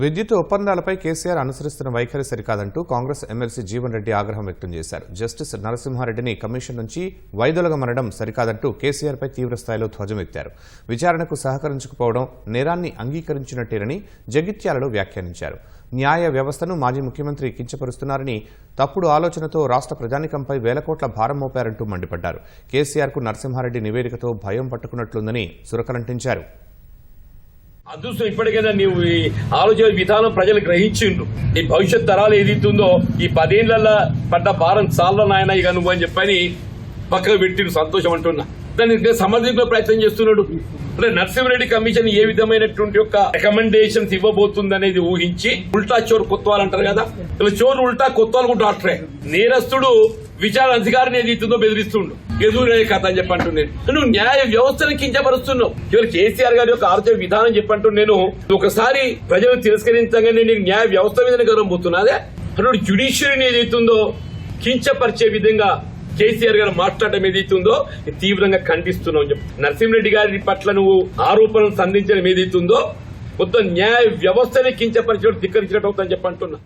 విద్యుత్ ఒప్పందాలపై కేసీఆర్ అనుసరిస్తున్న వైఖరి సరికాదంటూ కాంగ్రెస్ ఎమ్మెల్సీ జీవన్ రెడ్డి ఆగ్రహం వ్యక్తం చేశారు. జస్టిస్ నరసింహారెడ్డిని కమిషన్ నుంచి వైదొలగమనడం సరికాదంటూ కేసీఆర్పై తీవ్రస్థాయిలో ధ్వజమెత్తారు విచారణకు సహకరించకపోవడం నేరాన్ని అంగీకరించినట్టేనని జగిత్యాలలో వ్యాఖ్యానించారు. న్యాయ వ్యవస్థను మాజీ ముఖ్యమంత్రి కించపరుస్తున్నారని తప్పుడు ఆలోచనతో రాష్ట్ర ప్రజానికంపై వేల కోట్ల భారం మోపారంటూ మండిపడ్డారు. కేసీఆర్కు నరసింహారెడ్డి నివేదికతో భయం పట్టుకున్నట్లుందని సురకలంటించారు. అదృష్టం ఇప్పటికైనా నీవు ఈ ఆలోచన విధానం ప్రజలు గ్రహించిండు. ఈ భవిష్యత్ తరాలు ఏదైతుందో ఈ పదేళ్ళలో పడ్డ భారం చాలా నాయన ఇక నువ్వు అని చెప్పని పక్కకు పెట్టిండు సంతోషం అంటున్నా. దాన్ని సమర్థించే ప్రయత్నం చేస్తున్నాడు. అంటే నరసింహారెడ్డి కమిషన్ ఏ విధమైనటువంటి యొక్క రికమెండేషన్స్ ఇవ్వబోతుంది అనేది ఊహించి ఉల్టా చోరు కొత్తవాళ్ళు అంటారు కదా? ఇలా చోరు ఉల్టా కొత్తవాళ్ళు కూడా డాక్టరే. నేరస్తుడు విచారణ అధికారిని ఏదైతుందో బెదిరిస్తుండు. ఎదురే కథ అని చెప్పంటున్నాను నువ్వు న్యాయ వ్యవస్థను కించపరుస్తున్నావు. ఇవాళ కేసీఆర్ గారి యొక్క ఆలోచన విధానం చెప్పంటూ నేను ఒకసారి ప్రజలు తిరస్కరించగానే నీకు న్యాయ వ్యవస్థ మీద గౌరవం పోతున్నదే అటువంటి జ్యుడిషియరీని ఏదైతుందో కించపరిచే విధంగా కేసీఆర్ గారు మాట్లాడటం ఏదైతుందో తీవ్రంగా ఖండిస్తున్నావు అని చెప్పి. నరసింహరెడ్డి గారి పట్ల నువ్వు ఆరోపణలు సంధించడం ఏదైతుందో మొత్తం న్యాయ వ్యవస్థని కించపరిచినట్టు ధిక్కరించినట్టు అవుతుందని చెప్పంటున్నా.